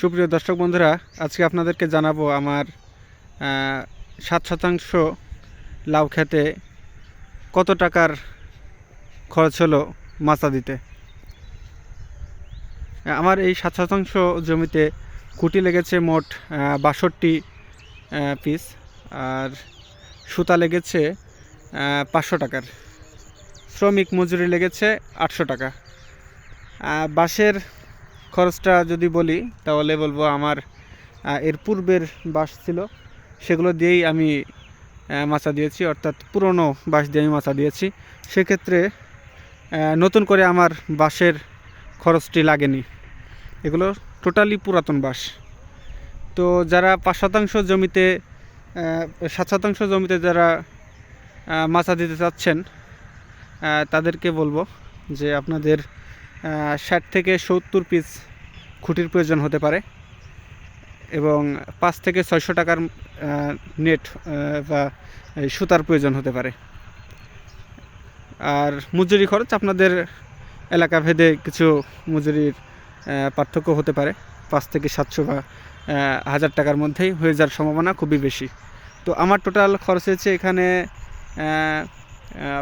সুপ্রিয় দর্শক বন্ধুরা, আজকে আপনাদেরকে জানাব আমার সাত শতাংশ লাউ খেতে কত টাকার খরচ হলো মাচা দিতে? আমার এই সাত শতাংশ জমিতে কুটি লেগেছে মোট বাষট্টি পিস আর সুতা লেগেছে পাঁচশো টাকার। শ্রমিক মজুরি লেগেছে আটশো টাকা। বাঁশের খরচটা যদি বলি, তাহলে বলব আমার এর পূর্বের বাস ছিল। সেগুলো দিয়েই আমি মাচা দিয়েছি, অর্থাৎ পুরনো বাঁশ দিয়ে আমি মাচা দিয়েছি। সেক্ষেত্রে নতুন করে আমার বাঁশের খরচটি লাগেনি। এগুলো টোটালি পুরাতন বাঁশ। তো যারা পাঁচ শতাংশ জমিতে সাত শতাংশ জমিতে যারা মাচা দিতে চাচ্ছেন তাদেরকে বলব যে আপনাদের ষাট থেকে সত্তর পিস খুঁটির প্রয়োজন হতে পারে এবং পাঁচ থেকে ছয়শো টাকার নেট বা সুতার প্রয়োজন হতে পারে। আর মজুরি খরচ আপনাদের এলাকা ভেদে কিছু মজুরির পার্থক্য হতে পারে। পাঁচ থেকে সাতশো বা হাজার টাকার মধ্যেই হয়ে যাওয়ার সম্ভাবনা খুবই বেশি। তো আমার টোটাল খরচ হয়েছে এখানে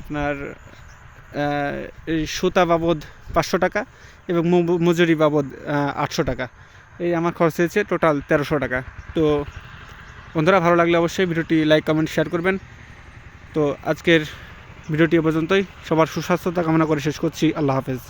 আপনার সুতা বাবদ পাঁচশো টাকা এবং মজুরি বাবদ আটশো টাকা। এই আমার খরচ হয়েছে টোটাল তেরোশো টাকা। তো বন্ধুরা, ভালো লাগলে অবশ্যই ভিডিওটি লাইক, কমেন্ট, শেয়ার করবেন। তো আজকের ভিডিওটি পর্যন্তই। সবার সুস্বাস্থ্যতা কামনা করে শেষ করছি। আল্লাহ হাফেজ।